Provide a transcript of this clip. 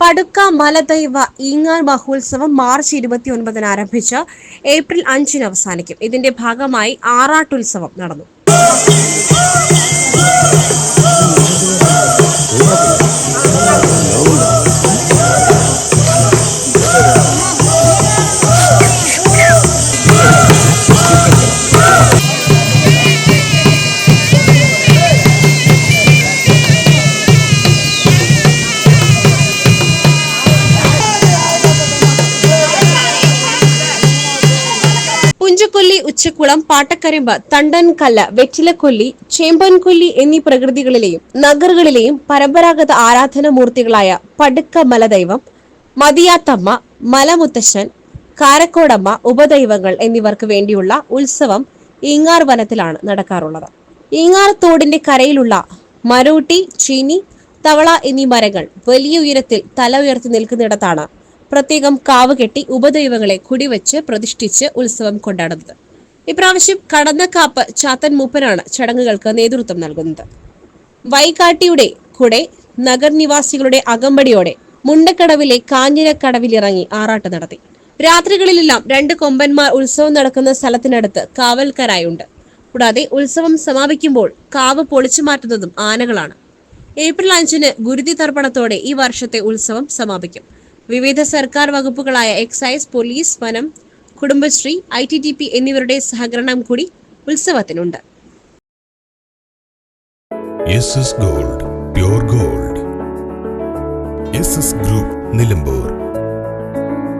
പടുക്ക മലദൈവ ഈങ്ങാർ മഹോത്സവം മാർച്ച് ഇരുപത്തി ഒൻപതിന് ആരംഭിച്ച് ഏപ്രിൽ അഞ്ചിന് അവസാനിക്കും. ഇതിന്റെ ഭാഗമായി ആറാട്ടുത്സവം നടന്നു. പുഞ്ചക്കൊല്ലി ഉച്ചക്കുളം പാട്ടക്കരിമ്പ് തണ്ടൻകല്ല വെറ്റിലക്കൊല്ലി ചേമ്പൻകൊല്ലി എന്നീ പ്രകൃതികളിലെയും നഗറുകളിലെയും പരമ്പരാഗത ആരാധനാമൂർത്തികളായ പടുക്ക മലദൈവം മതിയാത്തമ്മ മലമുത്തശ്ശൻ കാരക്കോടമ്മ ഉപദൈവങ്ങൾ എന്നിവർക്ക് വേണ്ടിയുള്ള ഉത്സവം ഈങ്ങാർ വനത്തിലാണ് നടക്കാറുള്ളത്. ഈങ്ങാർ തോടിന്റെ കരയിലുള്ള മരൂട്ടി ചീനി തവള എന്നീ മരങ്ങൾ വലിയ ഉയരത്തിൽ തല ഉയർത്തി നിൽക്കുന്നിടത്താണ് പ്രത്യേകം കാവ് കെട്ടി ഉപദൈവങ്ങളെ കുടിവെച്ച് പ്രതിഷ്ഠിച്ച് ഉത്സവം കൊണ്ടാടുന്നത്. ഇപ്രാവശ്യം കടന്നക്കാപ്പ് ചാത്തൻ മൂപ്പനാണ് ചടങ്ങുകൾക്ക് നേതൃത്വം നൽകുന്നത്. വൈകാട്ടിയുടെ കൂടെ നഗർനിവാസികളുടെ അകമ്പടിയോടെ മുണ്ടക്കടവിലെ കാഞ്ഞിരക്കടവിലിറങ്ങി ആറാട്ട് നടത്തി. രാത്രികളിലെല്ലാം രണ്ട് കൊമ്പന്മാർ ഉത്സവം നടക്കുന്ന സ്ഥലത്തിനടുത്ത് കാവൽക്കാരായുണ്ട്. കൂടാതെ ഉത്സവം സമാപിക്കുമ്പോൾ കാവ് പൊളിച്ചു മാറ്റുന്നതും ആനകളാണ്. ഏപ്രിൽ അഞ്ചിന് ഗുരുതി തർപ്പണത്തോടെ ഈ വർഷത്തെ ഉത്സവം സമാപിക്കും. വിവിധ സർക്കാർ വകുപ്പുകളായ എക്സൈസ് പോലീസ് വനം Kudumbashree I T T P എന്നിവരുടെ സഹകരണം കൂടി ഉത്സവത്തിനുണ്ട്. Gold gold. ഗ്രൂപ്പ് നിലമ്പൂർ.